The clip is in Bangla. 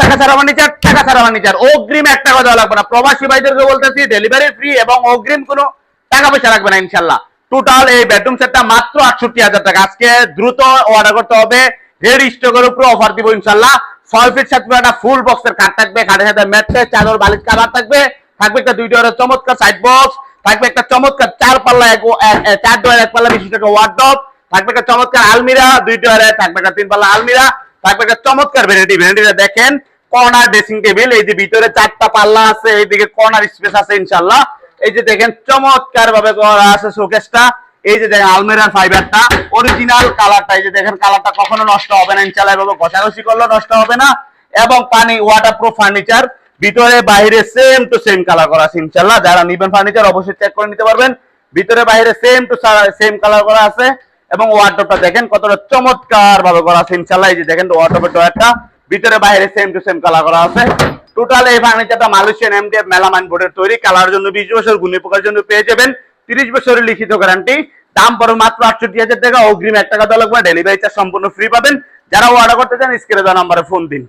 টাকা ছাড়া ফার্নিচার, টাকা ছাড়া ফার্নিচার। অগ্রিম এক টাকা দেওয়া লাগবে না। প্রবাসী ভাইদেরকে বলতেছি ডেলিভারি ফ্রি এবং অগ্রিম কোনো টাকা পয়সা লাগবে না ইনশাল্লাহ টোটাল এই বেডরুম সেটটা মাত্র আটষট্টি হাজার টাকা। আজকে দ্রুত অর্ডার করতে হবে। রেড স্টকের উপরে অফার দিব ইনশাল্লাহ ছয় ফিট সাত ফিট একটা ফুল বক্সের খাট থাকবে। সাথে ম্যাট্রেস চাদর, বালিশ কাভার থাকবে। থাকবে একটা দুই চমৎকার সাইড বক্স থাকবে একটা চমৎকার চার পাল্লা এক চার ডোয়ার এক পাল্লা বিশিষ্ট একটা থাকবে একটা চমৎকার আলমিরা দুই ডোয়ারে থাকবে একটা তিন পাল্লা আলমিরা। থাকবে একটা চমৎকার ভ্যানিটি ভ্যানিটিটা দেখেন কর্নার ড্রেসিং টেবিল এই যে ভিতরে চারটা পাল্লা আছে, এইদিকে কর্নার স্পেস আছে ইনশাল্লাহ এই যে দেখেন চমৎকার ভাবে করা আছে শোকেসটা এই যে দেখেন আলমিরার ফাইবারটা অরিজিনাল কালারটা এই যে দেখেন কালারটা কখনো নষ্ট হবে না ইনশাল্লাহ এভাবে ঘষাঘষি করলে নষ্ট হবে না। এবং পানি ওয়াটার প্রুফ ফার্নিচার ভিতরে বাইরে সেম টু সেম কালার করা আছে ইনশাল্লাহ যারা নিবেন ফার্নিচার অবশ্যই চেক করে নিতে পারবেন। ভিতরে বাইরে সেম টু সেম কালার করা আছে। এবং ওয়ার্ডটা দেখেন কতটা চমৎকার ভাবে করা আছে ইনশাল্লাহ যে দেখেন ওয়ার্ডরোবের ডয়ারটা ভিতরে বাইরে সেম টু সেম কালার করা আছে। টোটাল এই ফার্নিচারটা মালয়েশিয়ান এমডিএফ মেলামাইন বোর্ডের তৈরি। কালার জন্য বিশ বছর, গুণী পোকার জন্য পেয়ে যাবেন। তিরিশ বছরের লিখিত গ্যারান্টি দাম পড়ে মাত্র আটষট্টি হাজার টাকা। অগ্রিম এক টাকা দেওয়া লাগবে ডেলিভারি চার্জ সম্পূর্ণ ফ্রি পাবেন। যারা অর্ডার করতে চান স্ক্রিনে দেওয়া নাম্বারে ফোন দিন।